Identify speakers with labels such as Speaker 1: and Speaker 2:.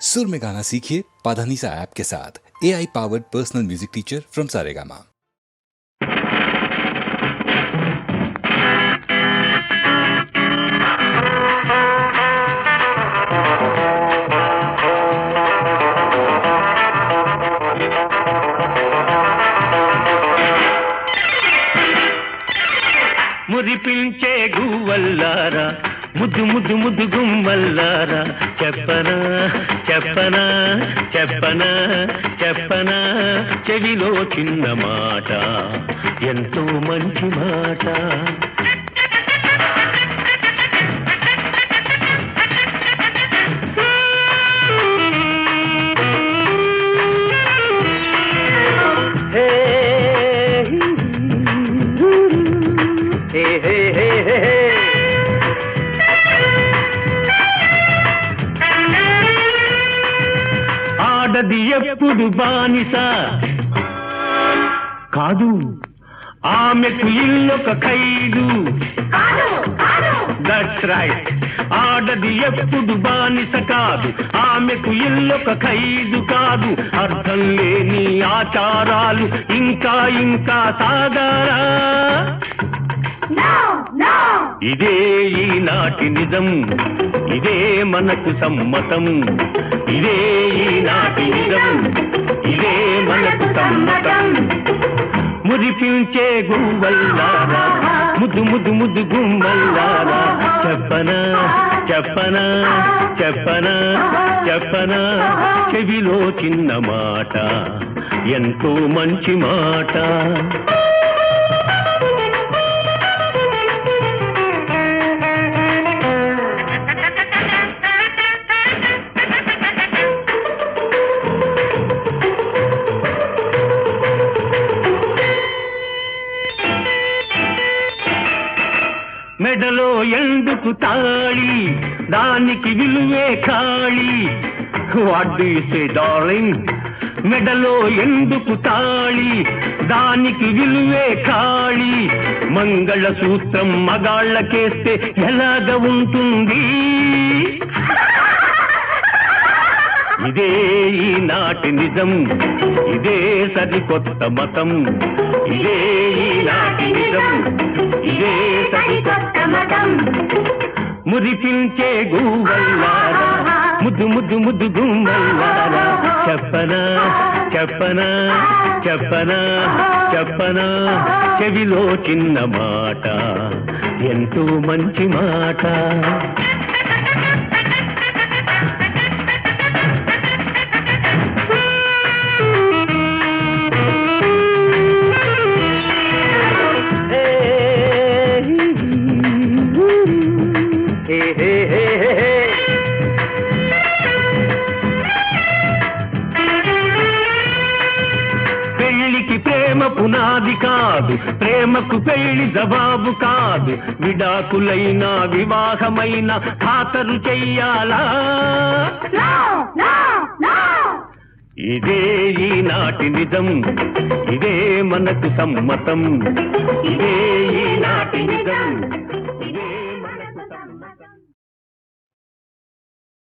Speaker 1: सुर में गाना सीखिए पाधानीसा ऐप के साथ A I powered personal music teacher from Saregama
Speaker 2: మురిపించే గువ్వల్లారా ముద్దు ముద్దు ముద్దు గుమ్మల్లారా. చెప్పనా చెప్పనా చెప్పనా చెప్పనా. చెవిలో చిన్న మాట ఎంతో మంచి మాట. హే ఆడది ఎప్పుడు బానిస? కాదు ఆమెకు ఇల్లొక ఖైదు. దట్స్ రైట్ ఆడది ఎప్పుడు బానిస కాదు ఆమెకు ఇల్లొక ఖైదు కాదు. అర్థం లేని ఆచారాలు ఇంకా ఇంకా సాగారా? ఇదే ఈనాటి నిజం ఇదే మనకు సమ్మతం ఇదే ఈనాటి నిజం. ఇదే మనకు సమ్మతం. మురిపించే గువ్వల్లారా ముద్దు ముద్దు ముద్దు గుమ్మల్లారా. చెప్పనా చెప్పనా చెప్పనా చెప్పనా. చెవిలో చిన్న మాట. ఎంతో మంచి మాట. మెడలో ఎందుకు తాళి? దానికి విలువే ఖాళీ. వాట్ డు సే డార్లింగ్ మెడలో ఎందుకు తాళి? దానికి విలువే ఖాళీ. మంగళ సూత్రం మగాళ్ళకేస్తే ఎలాగ ఉంటుంది? ఇదే ఈనాటి నిజం. ఇదే సరికొత్త మతం. ఇదే ఈనాటి నిజం. ఇదే మురిపించే గువ్వల్లారా ముద్దు ముద్దు ముద్దు గుమ్మల్లారా చెప్పనా చెప్పనా చెప్పనా చెప్పనా చెవిలో చిన్న మాట ఎంతో మంచి మాట. పునాది కాదు ప్రేమకు పెళ్ళి జవాబు కాదు విడాకులైన వివాహమైన ఖాతరు చెయ్యాలా? ఇదే ఈనాటి నిజం ఇదే మనకు సమ్మతం. ఇదే ఈనాటి నిజం.